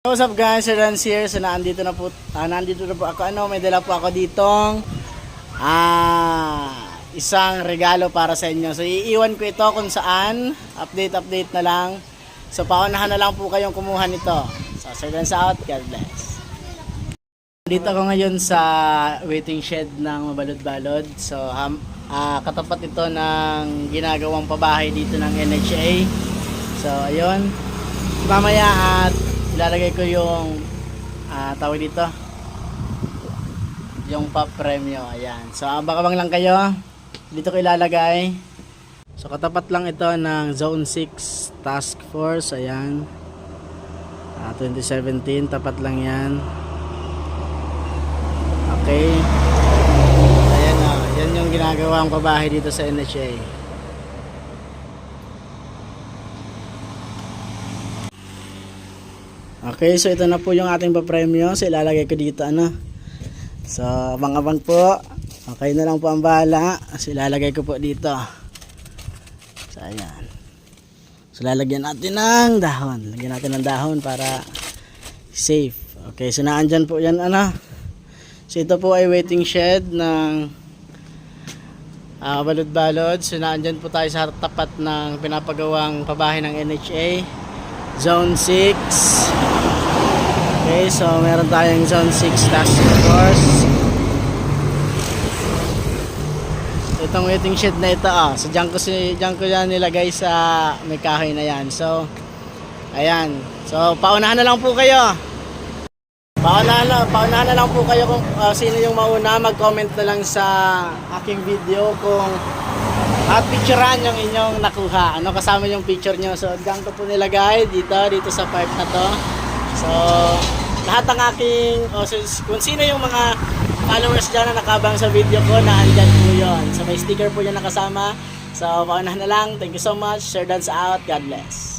What's up guys, Sir Lance here. So naandito na po, ah, nandito na po ako. Ano, may dala po ako ditong ah, isang regalo para sa inyo. So iiwan ko ito kung saan. Update, update na lang. So paunahan na lang po kayong kumuha nito. So Sir Lance out, God bless. Dito ako ngayon sa waiting shed ng Mabalod-Balod. So um, ah, katapat ito ng ginagawang pabahay dito ng NHA. So ayun, mamaya at ilalagay ko yung ah, tawag dito. Yung pop premyo ayan. So abang-abang lang kayo. Dito ko ilalagay. So katapat lang ito ng zone 6 task force ayan. Ah, 2017 tapat lang yan. Okay. Ayan na yan yung ginagawang pabahay dito sa NHA Okay, so ito na po yung ating papremyo. So ilalagay ko dito ano. So abang-abang po. Okay na lang po ang bahala. So ilalagay ko po dito. So ayan. So lalagyan natin ng dahon. Lagyan natin ng dahon para safe. Okay, so naandyan po yan ano. So ito po ay waiting shed ng ah, balod-balod. So naandyan po tayo sa tapat ng pinapagawang pabahay ng NHA. Zone 6. Okay, so meron tayong zone 6 task force. Itong waiting shed na ito, ah. So diyan ko si diyan ko yan nilagay sa may kahoy na yan. So ayan. So paunahan na lang po kayo. Paunahan na, paunahan na lang po kayo kung ah, sino yung mauna. Mag-comment na lang sa aking video kung at picturean yung inyong nakuha. Ano kasama yung picture nyo. So, diyan ko po nilagay dito, dito sa part na to. So, lahat ng aking, o so, kung sino yung mga followers dyan na nakabang sa video ko, na andyan po yun. So, may sticker po yan nakasama. So, paunahan na lang. Thank you so much. Sir Dance out. God bless.